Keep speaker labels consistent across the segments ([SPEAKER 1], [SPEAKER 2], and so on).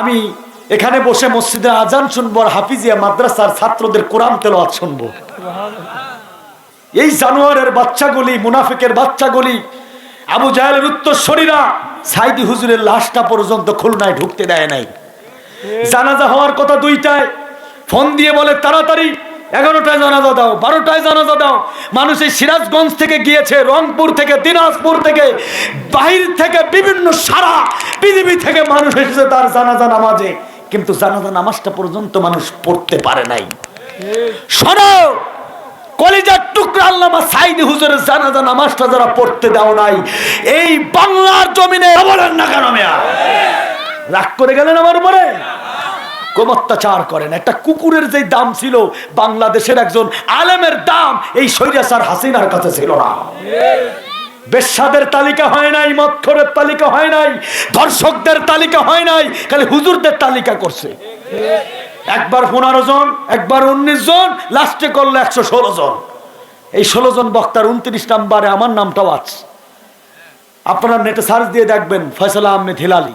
[SPEAKER 1] আমি এখানে বসে মসজিদে আজান শুনব আর হাফিজিয়া মাদ্রাসার ছাত্রদের কোরআন তেলাওয়াত শুনব। এই জানুয়ারের বাচ্চাগুলি মুনাফিকের বাচ্চাগুলি আবু জাহেলের উত্তরসরীরা সাইদি হুজুরের লাশটা পর্যন্ত খুলনায় ঢুকতে দেয় নাই। জানাজা হওয়ার কথা দুইটায় ফোন দিয়ে বলে তাড়াতাড়ি এগারোটায় জানাজা দাও বারোটায় জানাজা দাও। মানুষ এই সিরাজগঞ্জ থেকে গিয়েছে, রংপুর থেকে, দিনাজপুর থেকে, বাহির থেকে বিভিন্ন সারা পৃথিবী থেকে মানুষ এসেছে তার জানাজা নামাজে। কিন্তু জানাজা নামাজটা পর্যন্ত মানুষ পড়তে পারে নাই। শোনো, কলিজার টুকরা আল্লামা সাইদি হুজুরের জানাজা নামাজটা যারা পড়তে দাও নাই, এই বাংলার জমিনে না কেন রাগ করে গেলেন আমার উপরে? কোন অত্যাচার করেন। একটা কুকুরের যে দাম ছিল, বাংলাদেশের একজন আলেমের দাম, এই সৈরাসার হাসিনার কাছে ছিল না। বেশ্যাদের তালিকা হয় নাই মক্ষরের তালিকা হয় নাই দর্শকদের তালিকা হয় নাই, খালি হুজুরদের তালিকা করছে। একবার পনেরো জন, একবার উনিশ জন, লাস্টে করল একশো ষোলো জন। এই ষোলো জন বক্তার উনত্রিশ নাম্বারে আমার নামটাও আছে। আপনারা নেটে সার্চ দিয়ে দেখবেন, ফয়সালা আহমেদ হিলালি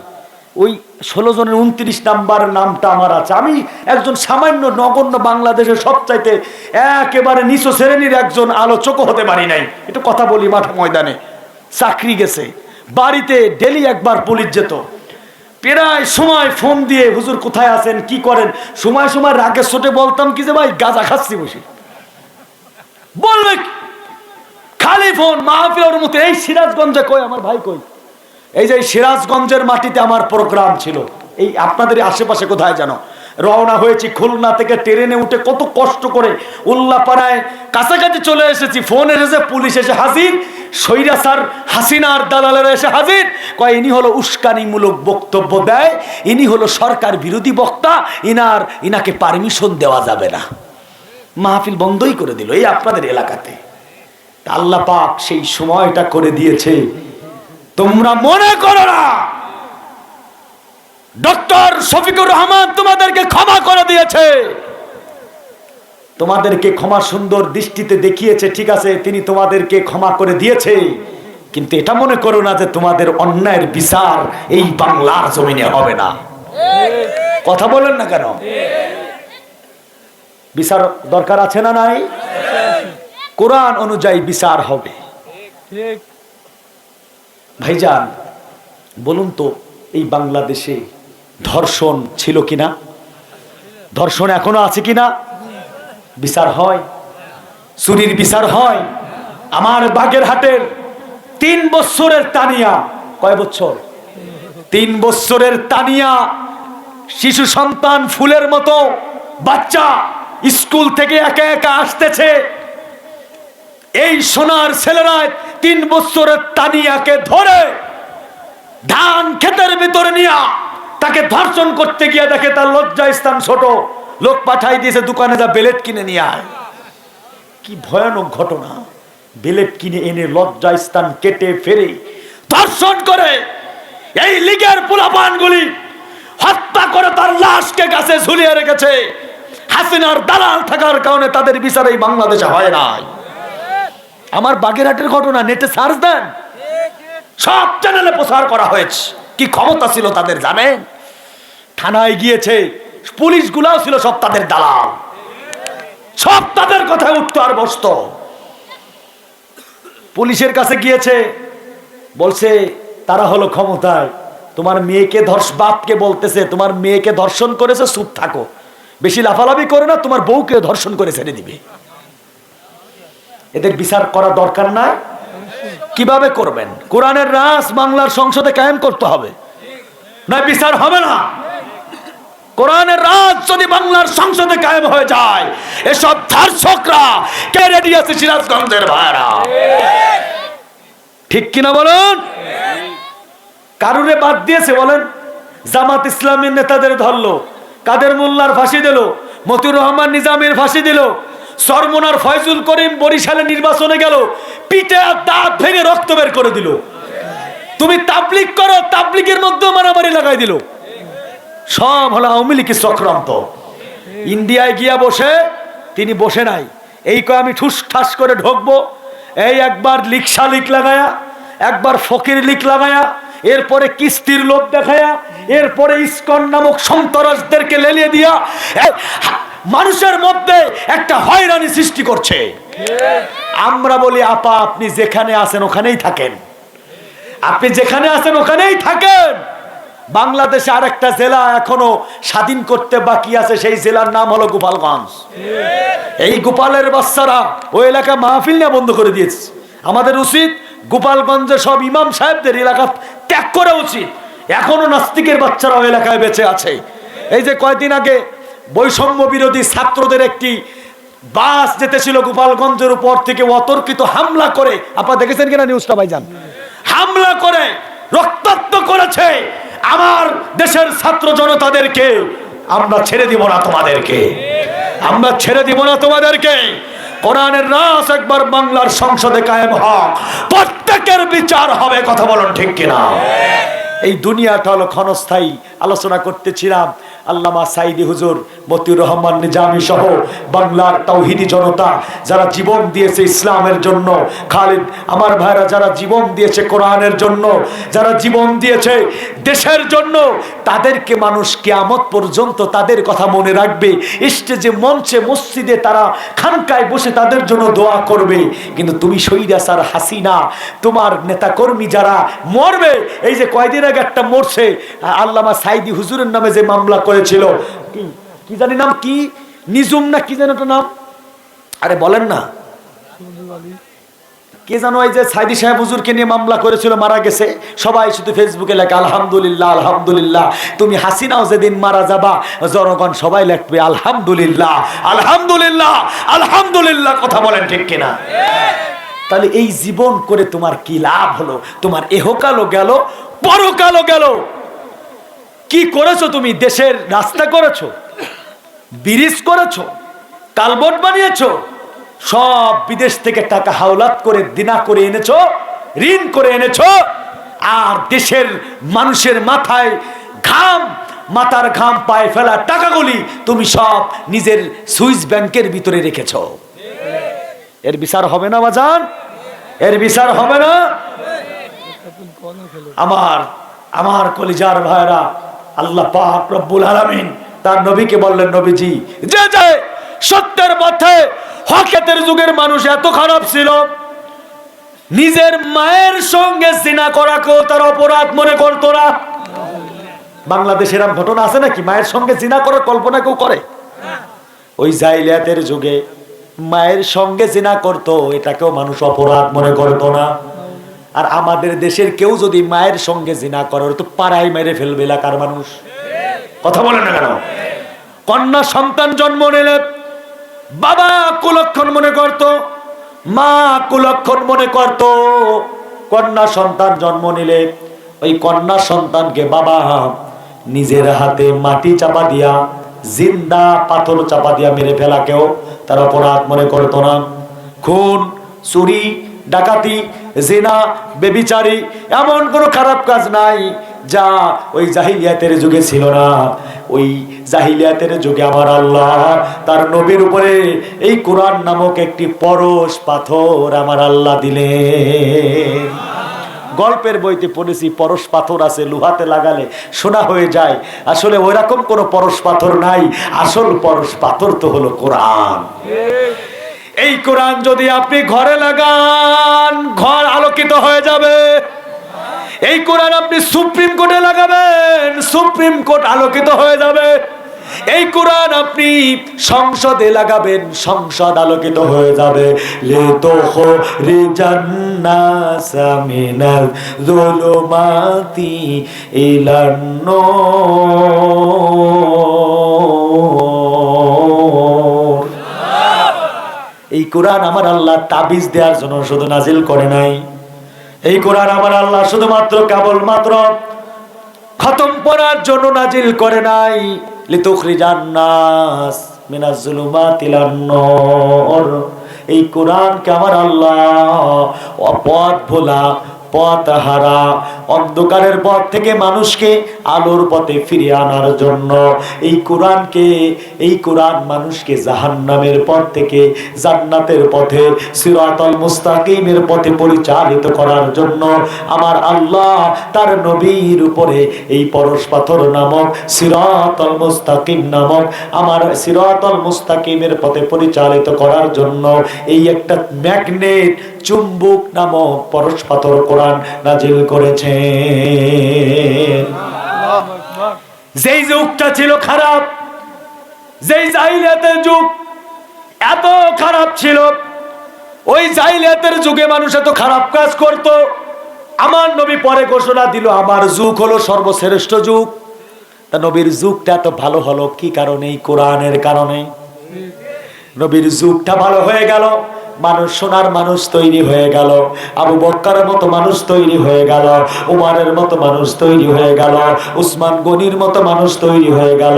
[SPEAKER 1] ওই ষোলো জনের উনত্রিশ নাম্বার নামটা আমার আছে। আমি একজন সামান্য নগণ্য বাংলাদেশের সবচাইতে একেবারে নিচ শ্রেণির একজন আলোচকও হতে পারি নাই। একটু কথা বলি মাঠে ময়দানে। চাকরি গেছে। বাড়িতে ডেলি একবার পুলিশ যেত। প্রায় সময় ফোন দিয়ে, হুজুর কোথায় আছেন? কি করেন? সময় সময় রাগের সোটে বলতাম কি যে, ভাই, গাঁজা খাচ্ছি বসে। বলবে? খালি ফোন, মাহফিলের মতো। এই সিরাজগঞ্জে কই আমার ভাই কই এই যে সিরাজগঞ্জের মাটিতে আমার প্রোগ্রাম ছিল, এই আপনাদের আশেপাশে কোথায় জানো? রওনা হয়েছি খুলনা থেকে ট্রেনে উঠে কত কষ্ট করে উল্লাপাড়ায় কাছাকাছি চলে এসেছি, ফোন এসেছে পুলিশ এসে হাজির, সৈরা স্যার হাসিনার দালালেরা এসে হাজির, কয় ইনি হলো উস্কানিমূলক বক্তব্য দেয়, ইনি হলো সরকার বিরোধী বক্তা, ইনার, ইনাকে পারমিশন দেওয়া যাবে না। মাহফিল বন্ধই করে দিল এই আপনাদের এলাকাতে। আল্লাহ পাক সেই সময়টা করে দিয়েছে। তোমরা মনে করো না। ডক্টর শফিকুর রহমান তোমাদেরকে ক্ষমা করে দিয়েছে। তোমাদেরকে ক্ষমা সুন্দর দৃষ্টিতে দেখিয়েছে, ঠিক আছে, তিনি তোমাদেরকে ক্ষমা করে দিয়েছে। কিন্তু এটা মনে করো না যে তোমাদের অন্যায়ের বিচার এই বাংলার জমিনে হবে না। কথা বলেন না কেন? বিচার দরকার আছে না নাই? কোরআন অনুযায়ী বিচার হবে। ভাইজান, বলুন তো, এই বাংলাদেশে ধর্ষণ ছিল কিনা? ধর্ষণ এখনও আছে কিনা? বিচার হয়। চুরির বিচার হয়। আমার বাগের হাটের তিন বছরের তানিয়া। কয় বছর? তিন বছরের তানিয়া। শিশু সন্তান ফুলের মতো বাচ্চা স্কুল থেকে একা একা আসতেছে। এই সোনার ছেলেরা তিন বছরের তানিয়াকে ধরে ধান ক্ষেতের ভিতরে নিয়া তাকে ধর্ষণ করতে গিয়ে দেখে তার লজ্জা স্থান ছোট। লোক পাঠাই দিয়েছে, দোকানে যা বেলেট কিনে নিয়ে আয়। কি ভয়ানক ঘটনা। বেলেট কিনে এনে লজ্জা স্থান কেটে ফেরে ধর্ষণ করে এই লিগের পোলাপানগুলি হত্যা করে তার লাশকে গাছে ঝুলিয়ে রেখেছে। হাসিনার দালাল থাকার কারণে তাদের বিচার এই বাংলাদেশে হয় নাই। আমার বাগেরহাটের ঘটনা নেটে সার্চ দেন। সব চ্যানেলে প্রচার করা হয়েছে। কি ক্ষমতা ছিল তাদের, জানেন? থানায় গিয়েছে পুলিশ গুলাও ছিল সব তাদের দালাল। সব তাদের কথায় উঠতো আর বসত। পুলিশের কাছে গিয়েছে, বলছে, তারা হলো ক্ষমতায়। তোমার মেয়েকে ধর্ষ, বাপকে বলতেছে, তোমার মেয়েকে ধর্ষণ করেছে, চুপ থাকো। বেশি লাফালাফি করে না, তোমার বউকে ধর্ষণ করে ছেড়ে দিবে। এদের বিচার করা দরকার নাই। কীভাবে করবেন? কোরআনের রাস বাংলার সংসদে কায়েম করতে হবে। না বিচার হবে না। কোরআনের রাজ যদি বাংলার সংসদে কায়েম হয়ে যায়, এসব ধর্ষকরা কে রেডি আছে সিরাজগঞ্জের ভাইরা? ঠিক কিনা বলুন? কারুরে বাদ দিয়েছে বলেন? জামাত ইসলামের নেতাদের ধরলো, কাদের মোল্লার ফাঁসি দিল, মতিউর রহমান নিজামের ফাঁসি দিল সরমনার ফয়জুল করিম বরিশালে নির্বাচনে গেল, পিঠে দাঁত ভেঙে রক্ত বের করে দিল। তুমি তাবলিক করো তাবলিকের মধ্যেও মারামারি লাগাই দিল। সব হলো আওয়ামী লীগের চক্রান্ত। ইন্ডিয়ায় গিয়া বসে তিনি বসে নাই। এই কয়, আমি ঠুস ঠাস করে ঢুকবো, এই একবার লিকশা লিক লাগায়া, একবার ফকির লিক লাগায়া, এরপরে কিস্তির লোভ দেখায়া, এরপরে ইস্কন নামক সন্তরাসদেরকে লেলিয়ে দিয়া মানুষের মধ্যে একটা হয়রানি সৃষ্টি করছে। আমরা বলি, আপা, আপনি যেখানে আছেন ওখানেই থাকেন। আপনি যেখানে আছেন ওখানেই থাকেন। বাংলাদেশে আর একটা জেলা এখনও স্বাধীন করতে বাকি আছে, সেই জেলার নাম হলো গোপালগঞ্জ। এই গোপালের বাচ্চারা ওই এলাকা মাহফিল না বন্ধ করে দিয়েছে। আমাদের উচিত গোপালগঞ্জে সব ইমাম সাহেবদের এলাকা ত্যাগ করা উচিত। এখনও নাস্তিকের বাচ্চারা ওই এলাকায় বেঁচে আছে। এই যে কয়দিন আগে বৈষম্য বিরোধী ছাত্রদের একটি বাস যেতেছিল গোপালগঞ্জের উপর থেকে অতর্কিত হামলা করে। আপনারা দেখেছেন কিনা নিউজটা, ভাইজান? হামলা করে, রক্তাক্ত করেছে আমার দেশের ছাত্র জনতাদেরকে। আমরা ছেড়ে দিব না তোমাদেরকে। আমরা ছেড়ে দিব না তোমাদেরকে। কোরআনের রাস একবার বাংলার সংসদে কায়েম হক। প্রত্যেকের বিচার হবে, কথা বলুন ঠিক কিনা? এই দুনিয়াটা হলো ক্ষণস্থায়ী। আলোচনা করতেছিলাম আল্লামা সাইদি হুজুর, মতিউর রহমান নিজামী সহ বাংলার তাওহিদি জনতা যারা জীবন দিয়েছে ইসলামের জন্য, খালিদ, আমার ভাইরা যারা জীবন দিয়েছে কোরআনের জন্য, যারা জীবন দিয়েছে দেশের জন্য, তাদেরকে মানুষ কেয়ামত পর্যন্ত তাদের কথা মনে রাখবে। স্টেজে, মঞ্চে, মসজিদে তারা খানকায় বসে তাদের জন্য দোয়া করবে। কিন্তু তুমি সৈরা স্যার হাসিনা, তোমার নেতাকর্মী যারা মরবে, এই যে কয়দিন আগে একটা মরছে, আল্লামা সাইদি হুজুরের নামে যে মামলা করেছিল। কি জানি নাম, কি? নিজুম না কি জানি নাম? আরে বলেন না। কে জানো এই যে সাইদি সাহেব হুজুরকে নিয়ে মামলা করেছিল, মারা গেছে? সবাই শুধু ফেসবুকে লেখে, আলহামদুলিল্লাহ আলহামদুলিল্লাহ, তুমি হাসিনাও যেদিন মারা যাবা, জনগণ সবাই লেখবে, আলহামদুলিল্লাহ আলহামদুলিল্লাহ আলহামদুলিল্লাহ কথা বলেন ঠিক কিনা? তাহলে এই জীবন করে তোমার কি লাভ হলো? তোমার এহকালও গেল, পরকালও গেল। কি করেছ তুমি? দেশের রাস্তা করেছ, ব্রিজ করেছ কালবট বানিয়েছো, সব বিদেশ থেকে টাকা হাওলাত করে, দিনা করে এনেছো, ঋণ করে এনেছো, আর দেশের মানুষের মাথায় ঘাম, মাথার ঘাম পায়ে ফেলা টাকাগুলি তুমি সব নিজের সুইস ব্যাংকের ভিতরে রেখেছো। এর বিচার হবে না বাজান এর বিচার হবে না? আমার আমার কলিজার ভাইরা আল্লাহ পাক রব্বুল আলামিন তার নবীকে বললেন, নবীজি, যে যে সত্যের পথে হকেতের যুগের মানুষ এত খারাপ ছিল, নিজের মায়ের সঙ্গে জিনা করাকেও তার অপরাধ মনে করতো না। বাংলাদেশে এরকম ঘটনা আছে নাকি? মায়ের সঙ্গে জিনা করার কল্পনা কেউ করে? ওই জাইলিয়াতের যুগে মায়ের সঙ্গে জিনা করতো, এটাকেও মানুষ অপরাধ মনে করতো না। আর আমাদের দেশের কেউ যদি মায়ের সঙ্গে জিনা করে তো পাড়ায় মেরে ফেলবে এলাকার মানুষ। কথা বলে না কেন? কন্যা সন্তান জন্ম নিলে বাবা কুলক্ষণ মনে করত, মা কুলক্ষণ মনে করত, কন্যা সন্তান জন্ম নিলে ওই কন্যা সন্তানকে বাবা নিজের হাতে মাটি চাপা দিয়া, জিন্দা পাথর চাপা দিয়া মেরে ফেলা কেউ, তার অপরাধ মনে করতো না। খুন, চুরি ডাকাতি, জেনা, বেবিচারি, এমন কোনো খারাপ কাজ নাই যা ওই জাহিলিয়াতের যুগে ছিল না। ওই জাহিলিয়াতের যুগে আমার আল্লাহ, তার নবীর উপরে এই কোরআন নামক একটি পরশ পাথর আমার আল্লাহ দিলেন। গল্পের বইতে পড়েছি, পরশ পাথর আছে, লোহাতে লাগালে সোনা হয়ে যায়। আসলে ওইরকম কোনো পরশ পাথর নাই, আসল পরশ পাথর তো হলো কোরআন। এই কোরআন যদি আপনি ঘরে লাগান, ঘর আলোকিত হয়ে যাবে। এই কোরআন আপনি সুপ্রিম কোর্টে লাগাবেন, সুপ্রিম কোর্ট আলোকিত হয়ে যাবে। এই কোরআন আপনি সংসদে লাগাবেন, সংসদ আলোকিত হয়ে যাবে। লে তো রে জান্নাসা মিনাল যুলুমাতি ইলান কোরআন আমার আল্লাহ তাবিজ দেওয়ার জন্য শুধু নাজিল করে নাই। এই কোরআন আমার আল্লাহ শুধুমাত্র কেবল মাত্র খতম পড়ার জন্য নাজিল করে নাই। এই কোরআন কোরআনকে আমার আল্লাহ অপথ ভোলা অন্ধকারের পথ থেকে মানুষকে আলোর পথে ফিরিয়ে আনার জন্য এই কোরআনকে, এই কোরআন মানুষকে জাহান্নামের পথ থেকে জান্নাতের পথে, সিরাতাল মুস্তাকিমের পথে পরিচালিত করার জন্য আমার আল্লাহ তার নবীর উপরে এই পরশ পাথর নামক, সিরাতাল মুস্তাকিম নামক আমার সিরাতাল মুস্তাকিমের পথে পরিচালিত করার জন্য এই একটা ম্যাগনেট চুম্বক নামক পরশ পাথর কোরআন নাজিল করেছেন। যেই যুগটা ছিল খারাপ, যেই জাহিলিয়াতের যুগ এত খারাপ ছিল, ওই জাহিলিয়াতের যুগে মানুষ এত খারাপ কাজ করত। আমার নবী পরে ঘোষণা দিল, আমার যুগ হলো সর্বশ্রেষ্ঠ যুগ। তা নবীর যুগটা এত ভালো হলো কি কারণে? কোরআনের কারণে। নবীর যুগটা ভালো হয়ে গেল। মানুষ, সোনার মানুষ তৈরি হয়ে গেল, আবু বক্কারের মতো মানুষ তৈরি হয়ে গেল, উমারের মতো মানুষ তৈরি হয়ে গেল, উসমান গনির মতো মানুষ তৈরি হয়ে গেল,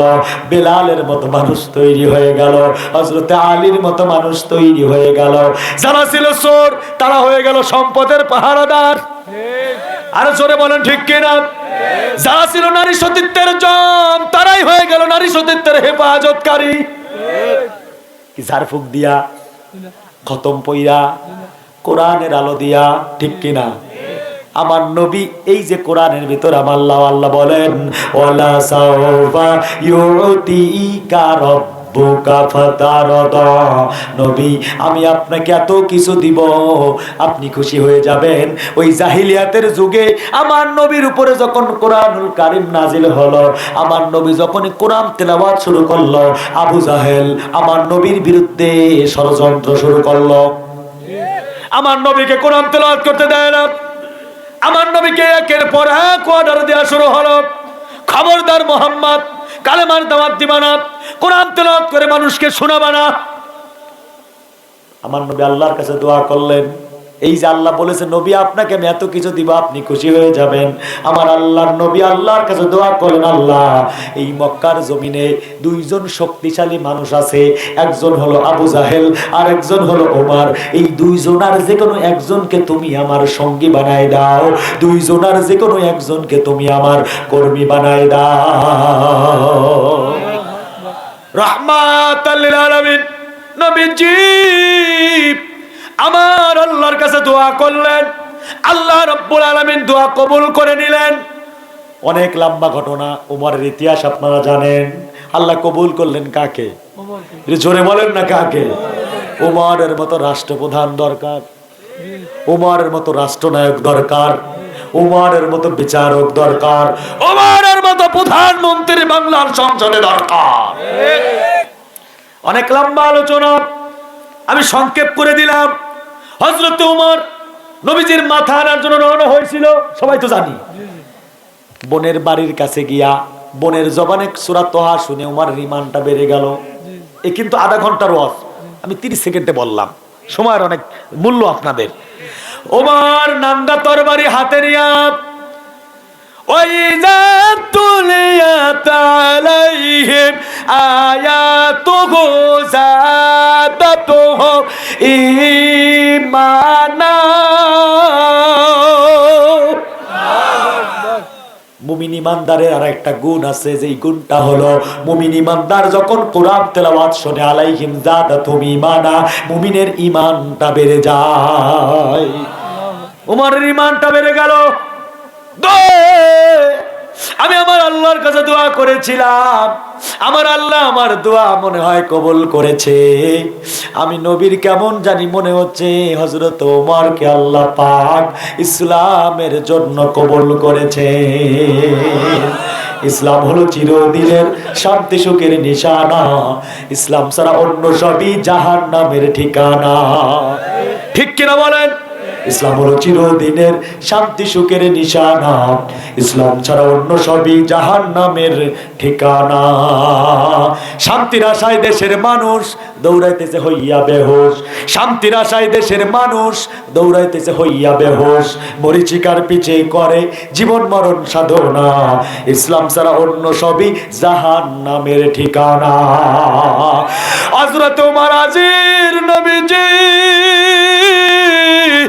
[SPEAKER 1] বেলালের মতো মানুষ তৈরি হয়ে গেল হজরতে আলীর মতো মানুষ তৈরি হয়ে গেল। যারা ছিল চোর, তারা হয়ে গেল সম্পদের পাহারাদার। আরও জোরে বলেন ঠিক কিনা? যারা ছিল নারী সতীত্বের জম, তারাই হয়ে গেল নারী সতীত্বের হেফাজতকারী। কি ঝাড়ফুক দিয়া? খতম পইরা কোরআনের আলো দিয়া, ঠিক কিনা? আমার নবী এই যে কোরআনের ভিতর আমার আল্লাহ আল্লাহ বলেন, ওয়ালা সাওফা ইউতিকা ফাতারদা নবী, আমি আপনাকে এত কিছু দিব, আপনি খুশি হয়ে যাবেন। ওই জাহিলিয়াতের যুগে আমার নবীর উপরে যখন কোরআনুল কারিম নাজিল হলো, আমার নবী যখন কোরআন তেলাওয়াত শুরু করল, আবু জাহেল আমার নবীর বিরুদ্ধে ষড়যন্ত্র শুরু করল। আমার নবীকে কোরআন তেলাওয়াত করতে দেয় না। আমার নবীকে একের পর এক অর্ডার দেওয়া শুরু হলো। খবরদার মোহাম্মদ কালেমার দাওয়াত দিবা না, কোরআন তেলাওয়াত করে মানুষকে শোনাবা না। আমার নবী আল্লাহর কাছে দোয়া করলেন এই যে আল্লাহ বলেছে, নবী, আপনাকে আমি এত কিছু দিব, আপনি খুশি হয়ে যাবেন। আমার আল্লাহর নবী আল্লাহর কাছে দোয়া করেন, আল্লাহ, এই মক্কার জমিনে দুইজন শক্তিশালী মানুষ আছে। একজন হলো আবু জাহেল, আর একজন হলো ওমার। এই দুইজনার যে কোনো একজনকে তুমি আমার সঙ্গী বানায় দাও। দুইজনার যে কোনো একজনকে তুমি আমার কর্মী বানায় দাও। রহমাত নবীজি আমার আল্লাহর কাছে দোয়া করলেন। আল্লাহ রব্বুল আলামিন দোয়া কবুল করে নিলেন। অনেক লম্বা ঘটনা, উমরের ইতিহাস আপনারা জানেন। আল্লাহ কবুল করলেন কাকে? জোরে বলেন না কাকে? উমরের মতো রাষ্ট্রপ্রধান দরকার। উমরের মতো রাষ্ট্রনায়ক দরকার। উমরের মতো বিচারক দরকার। উমরের মতো প্রধানমন্ত্রী বাংলার সংসদে দরকার। অনেক লম্বা আলোচনা। আমি সংক্ষেপ করে দিলাম হজরত উমর নবীজির মাথা আনার জন্য রওনা হয়েছিল সবাই তো জানি বোনের বাড়ির কাছে গিয়া বোনের জবানে সুরাত তোহা শুনে উমার রিমানটা বেড়ে গেল এ কিন্তু আধা ঘন্টার ওয়াজ আমি তিরিশ সেকেন্ডে বললাম সময়ের অনেক মূল্য আপনাদের ওমার নাঙ্গা তরবারি হাতে নিয়া وإذا تليت عليهم آياته زادتهم তো ইমানা মুমিন ইমানদারের আর একটা গুণ আছে, যেই গুণটা হলো মুমিন ইমানদার যখন কোরআন তেলাওয়াত শুনে, আলাইহিম জাদা তুমি মানা মুমিনের ইমানটা বেড়ে যায়। উমরের ইমানটা বেড়ে গেল। দে আমি আমার আল্লাহর কাছে দোয়া করেছিলাম। আমার আল্লাহ আমার দোয়া মনে হয় কবুল করেছে। আমি নবীর কেমন জানি মনে হচ্ছে হজরত ওমরকে আল্লাহ পাক ইসলামের জন্য কবল করেছে। ইসলাম হলো চিরদিনের শান্তি সুখের নিশানা। ইসলাম ছাড়া অন্য সবই জাহান নামের ঠিকানা। ঠিক কিনা বলেন? ইসলাম হলো চিরদিনের শান্তি, সুখের নিশানা। ইসলাম ছাড়া অন্য সবই জাহান নামের ঠিকানা। শান্তির আশায় দেশের মানুষ দৌড়াইতেছে হইয়া বেহোশ। শান্তির আশায় দেশের মানুষ দৌড়াইতেছে হইয়া বেহোশ। মরিচিকার পিছে করে জীবন মরণ সাধনা। ইসলাম ছাড়া অন্য সবই জাহান নামের ঠিকানা। হযরত ওমর আজির নবীজি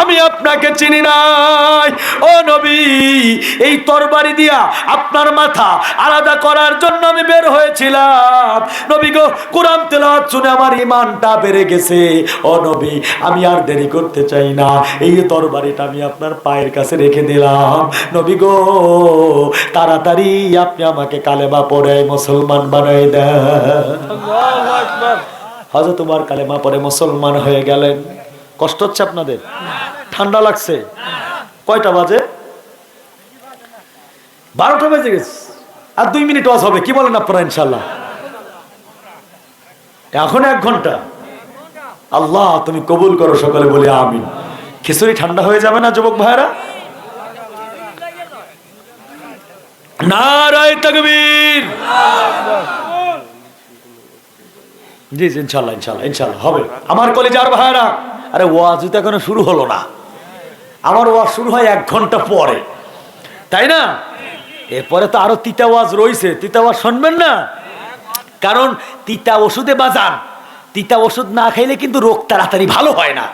[SPEAKER 1] আমি আপনাকে চিনি নাই। ও নবী এই তরবারি দিয়া আপনার মাথা আলাদা করার জন্য আমি বের হয়েছিলাম। নবী গো কোরআন তেলাওয়াত শুনে আমার ইমানটা বেড়ে গেছে। ও নবী আমি আর দেরি করতে চাই না। এই তরবারিটা আমি আপনার পায়ের কাছে রেখে দিলাম। নবী গো তাড়াতাড়ি আপনি আমাকে কালেমা পড়ে মুসলমান বানাই দেন। হয়তো তোমার কালেমা পরে মুসলমান হয়ে গেলেন। কষ্ট হচ্ছে আপনাদের? ঠান্ডা লাগছে। কয়টা বাজে? বারোটা বেজে গেছে। আর দুই মিনিট ওয়াজ হবে, কি বলেন আপনারা ইনশাল্লাহ এখন এক ঘণ্টা। আল্লাহ, তুমি কবুল করো সকলে বলে আমিন। খিচুড়ি ঠান্ডা হয়ে যাবে না, যুবক ভাইরা ইনশাল্লাহ ইনশাল্লাহ ইনশাল্লাহ হবে। আমার কলেজার ভাইরা আরে ওয়াজ তো এখনও শুরু হলো না। আমার ওয়াজ শুরু হয় এক ঘণ্টা পরে। তাই না? এরপরে তো আরও তিতা ওয়াজ রয়েছে তিতা ওয়াজ শুনবেন না? কারণ তিতা ওষুধে বাজান। তিতা ওষুধ না খাইলে কিন্তু রোগ তাড়াতাড়ি ভালো হয় না।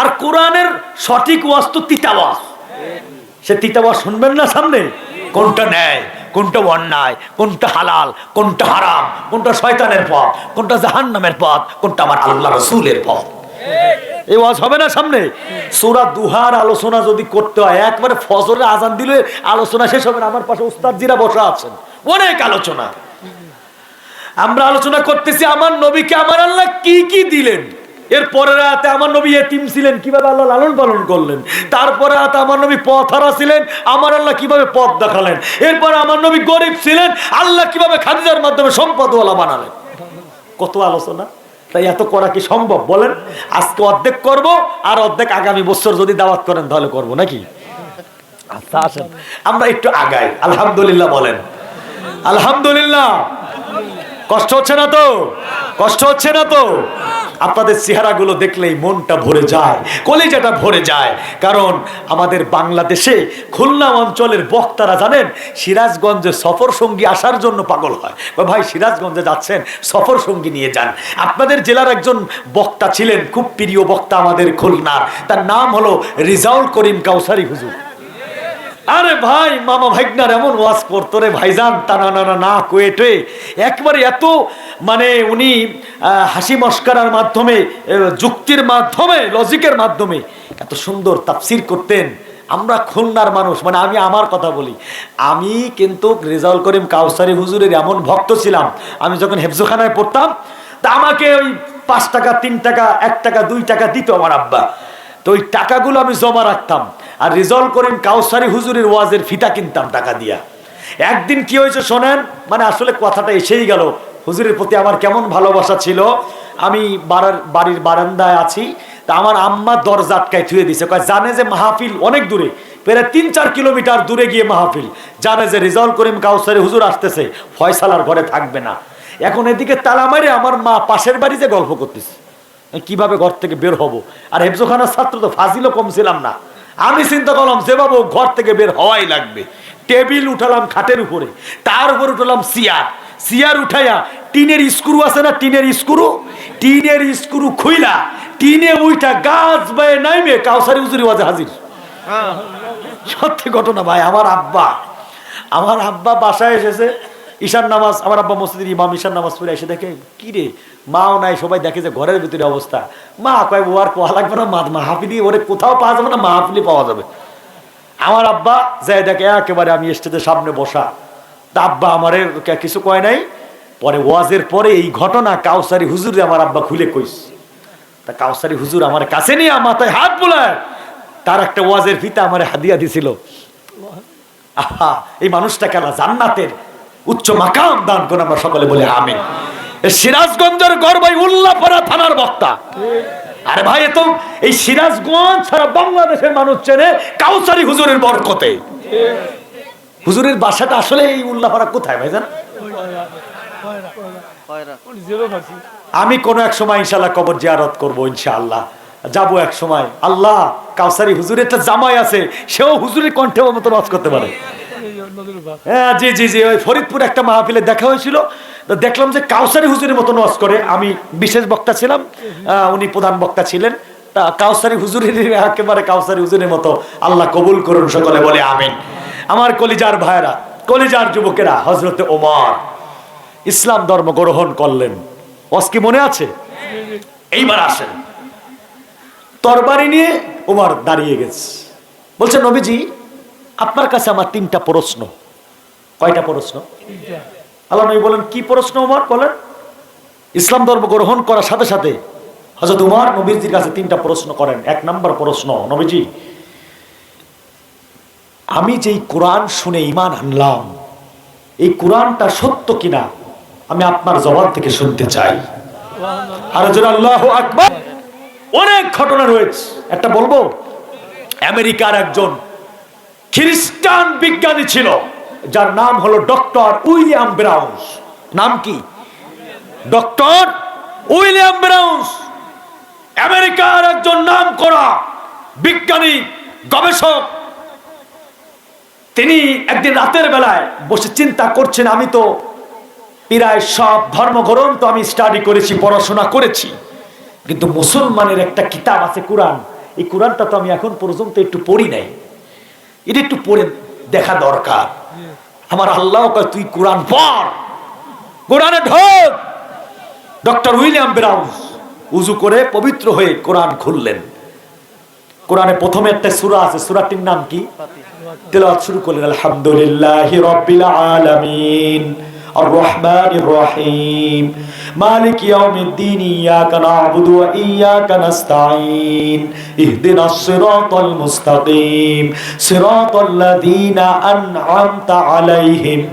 [SPEAKER 1] আর কোরআনের সঠিক ওয়াজ তো তিতা ওয়াজ। সে তিতা ওয়াজ শুনবেন না সামনে? কোনটা ন্যায়, কোনটা অন্যায়, কোনটা হালাল, কোনটা হারাম, কোনটা শয়তানের পথ, কোনটা জাহান্নামের পথ, কোনটা আমার আল্লাহ রসুলের পথ। এই ওয়াজ হবে না সামনে? সুরা দুহার আলোচনা যদি করতে হয়, একবারে ফজরের আজান দিলে আলোচনা শেষ হবে আমার পাশে উস্তাদ জিরা বসা আছেন। অনেক আলোচনা। আমরা আলোচনা করতেছি, আমার নবীকে আমার আল্লাহ কি কি দিলেন? এর পরের রাতে আমার নবী এতিম ছিলেন, কীভাবে আল্লাহ লালন পালন করলেন? তারপরে রাতে আমার নবী পথ হারা ছিলেন, আমার আল্লাহ কীভাবে পথ দেখালেন? এরপরে আমার নবী গরিব ছিলেন, আল্লাহ কীভাবে খাদিজার মাধ্যমে সম্পদওয়ালা বানালেন? কত আলোচনা। তাই এত করা কি সম্ভব? বলেন, আজকে অর্ধেক করব আর অর্ধেক আগামী বছর যদি দাওয়াত করেন তাহলে করব, নাকি? আচ্ছা আসেন। আমরা একটু আগাই। আলহামদুলিল্লাহ বলেন। আলহামদুলিল্লাহ। কষ্ট হচ্ছে না তো? কষ্ট হচ্ছে না তো? আপনাদের চেহারাগুলো দেখলেই মনটা ভরে যায়, কলিজাটা ভরে যায়। কারণ আমাদের বাংলাদেশে খুলনা অঞ্চলের বক্তারা জানেন, সিরাজগঞ্জে সফর সঙ্গী আসার জন্য পাগল হয়। ভাই, সিরাজগঞ্জে যাচ্ছেন সফর সঙ্গী নিয়ে যান। আপনাদের জেলার একজন বক্তা ছিলেন, খুব প্রিয় বক্তা আমাদের খুলনার। তার নাম হলো রিজাউল করিম কাউসারি হুজুর। আরে ভাই, মামা ভাইগনার এমন ওয়াজ করতো রে ভাইজান, তা না না না কোয়েটে একবারে এত মানে উনি হাসি মস্কারার মাধ্যমে যুক্তির মাধ্যমে, লজিকের মাধ্যমে এত সুন্দর তাফসির করতেন। আমরা খুলনার মানুষ মানে আমি আমার কথা বলি। আমি কিন্তু রেজাউল করিম কাউসারি হুজুরের এমন ভক্ত ছিলাম। আমি যখন হেফজোখানায় পড়তাম, তা আমাকে ওই পাঁচ টাকা, তিন টাকা, এক টাকা, দুই টাকা দিত আমার আব্বা। তো ওই টাকাগুলো আমি জমা রাখতাম। আর রিজল করিম কাউসারি হুজুরের ওয়াজের ফিতা কিনতাম টাকা দিয়া। একদিন কি হয়েছে শোনেন? মানে আসলে কথাটা এসেই গেল, হুজুরের প্রতি আমার কেমন ভালোবাসা ছিল। আমি বাড়ার বাড়ির বারান্দায় আছি, তা আমার আম্মা দরজা আটকায় থুয়ে দিছে। কয়, জানে যে মাহফিল অনেক দূরে, প্রায় তিন চার কিলোমিটার দূরে গিয়ে মাহফিল। জানে যে রিজল করিম কাউসারি হুজুর আসতেছে, ফয়সালার ঘরে থাকবে না। এখন এদিকে তালা মারে আমার মা পাশের বাড়ি বাড়িতে গল্প করতেছে। কীভাবে ঘর থেকে বের হব? আর হেফজোখানার ছাত্র তো ফাজিলও কম ছিলাম না। আমি চিন্তা করলাম যে বাবু ঘর থেকে বের হওয়াই লাগবে। টেবিল উঠালাম খাটের উপরে তার উপর উঠালাম সিয়ার সিয়ার উঠাইয়া টিনের স্ক্রু আছে না টিনের স্ক্রু? টিনের স্ক্রু খুইলা টিনে উইটা গাছ বায়ে নাইমে কাউসারি উজুরি ওয়াজে হাজির। সত্যি ঘটনা ভাই আমার আব্বা আমার আব্বা বাসায় এসেছে ঈশান নামাজ, আমার আব্বা মসজিদের ইমাম ঈশান নামাজ পড়ে এসে দেখে, কি রে, মাও নাই, সবাই দেখে যে ঘরের ভিতরে অবস্থা। মা কয়, ও আর কোয়া লাগবে না মা মাহাফিলি ওরে কোথাও পাওয়া যাবে না মাহাফিলি পাওয়া যাবে। আমার আব্বা যাই দেখে, একেবারে আমি স্টেজের সামনে বসা। তা আব্বা আমারে কিছু কয় নাই। পরে ওয়াজের পরে এই ঘটনা কাউসারি হুজুরে আমার আব্বা খুলে কইস। তা কাউসারি হুজুর আমার কাছে নিয়ে মাথায় হাত বোলায়, তার একটা ওয়াজের ফিতা আমার হাদিয়া দিছিল। আহা, এই মানুষটা কেন জান্নাতের উচ্চ মাকাম দান করে আমরা সকলে বলে আমিন। সিরাজগঞ্জের গর্বাই উল্লাপাড়া থানার বক্তা। আরে ভাই, এ তো এই সিরাজগঞ্জ সারা বাংলাদেশের মানুষ চেনে কাউসারি হুজুরের বরকতে। হুজুরের বাসাটা আসলে এই উল্লাপাড়া কোথায় ভাই জান? আমি কোনো এক সময় ইনশাল্লাহ কবর জিয়ারত করব ইনশাআল্লাহ। যাব এক সময়। আল্লাহ, কাউসারি হুজুরের একটা জামাই আছে, সেও হুজুরের কণ্ঠে মতো নাচ করতে পারে। হ্যাঁ জি জি জি, ওই ফরিদপুর একটা মাহফিলে দেখা হয়েছিল। তো দেখলাম যে কাউসারি হুজুরের মতো নজ করে। আমি বিশেষ বক্তা ছিলাম উনি প্রধান বক্তা ছিলেন। তা কাউসারি হুজুরের একেবারে কাউসারি হুজুরের মতো আল্লাহ কবুল করুন, সকলে বলে আমিন। আমার কলিজার ভাইরা কলিজার যুবকেরা হজরতে ওমর, ইসলাম ধর্ম গ্রহণ করলেন। অস কি মনে আছে? এইবার আসেন। তরবারি নিয়ে ওমর দাঁড়িয়ে গেছে। বলছে, নবীজি আপনার কাছে আমার তিনটা প্রশ্ন। কয়টা প্রশ্ন? আল্লাহ নবী বলেন কি প্রশ্ন উমর? বলেন ইসলাম ধর্ম গ্রহণ করার সাথে সাথে হজরত উমর নবীজির কাছে তিনটা প্রশ্ন করেন। এক নম্বর প্রশ্ন নবীজি আমি যেই কোরআন শুনে ইমান আনলাম এই কোরআনটা সত্য কিনা আমি আপনার জবাব থেকে শুনতে চাই। আর আল্লাহ আকবার। অনেক ঘটনা রয়েছে। একটা বলব আমেরিকার একজন খ্রিস্টান বিজ্ঞানী ছিল, যার নাম হলো ডক্টর উইলিয়াম ব্রাউন্স। নাম কি? Doctor William Browns. আমেরিকার একজন নাম করা বিজ্ঞানী, গবেষক। তিনি একদিন রাতের বেলায় বসে চিন্তা করছেন, আমি তো প্রায় সব ধর্মগ্রন্থ আমি স্টাডি করেছি, পড়াশোনা করেছি, কিন্তু মুসলমানের একটা কিতাব আছে কোরআন। এই কোরআনটা তো আমি এখন পর্যন্ত একটু পড়ি নাই। এটা একটু পড়ে দেখা দরকার। আমার আল্লাহ তুই কোরআন পড়। কোরআনে ঢোক ডক্টর উইলিয়াম বেরাউস উজু করে পবিত্র হয়ে কোরআন খুললেন। কোরআনে প্রথমে একটা সুরা আছে, সুরাটির নাম কি? তেলাওয়াত শুরু করলেন, আলহামদুলিল্লাহি রাব্বিল আলামিন আর রহমানির রহিম। মালিক ইয়াউমিদ্দিন, ইয়াকা নাবুদু ওয়া ইয়াকা নাস্তাঈন। ইহদিনাস সিরাতাল মুস্তাকিম। সিরাতাল লাযীনা আন'আমতা আলাইহিম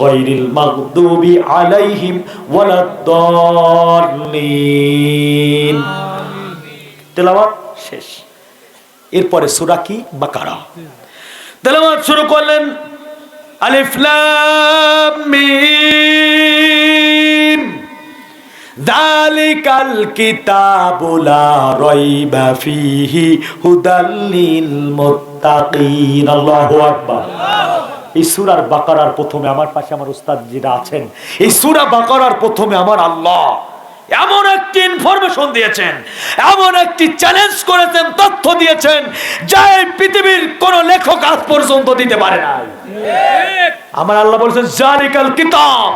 [SPEAKER 1] গায়রিল মাগদুবি আলাইহিম ওয়ালাদ-দাল্লিন। তেলাওয়াত শেষ। এরপরে সূরা কি? বাকারা। তেলাওয়াত শুরু করলেন। আলিফ লাম মিম। যালিকাল কিতাবু লা রাইবা ফীহি হুদাল লিল মুত্তাকিন। আল্লাহু আকবার। এই সূরার বাকারার প্রথমে আমার পাশে আমার উস্তাদ যিরা আছেন। এই সূরা বাকারার প্রথমে আমার আল্লাহ এমন একটি ইনফরমেশন দিয়েছেন এমন একটি চ্যালেঞ্জ করেছেন তথ্য দিয়েছেন যা এই পৃথিবীর কোন লেখক আজ পর্যন্ত দিতে পারে না আমার আল্লাহ বলছেন জালিকাল কিতাব।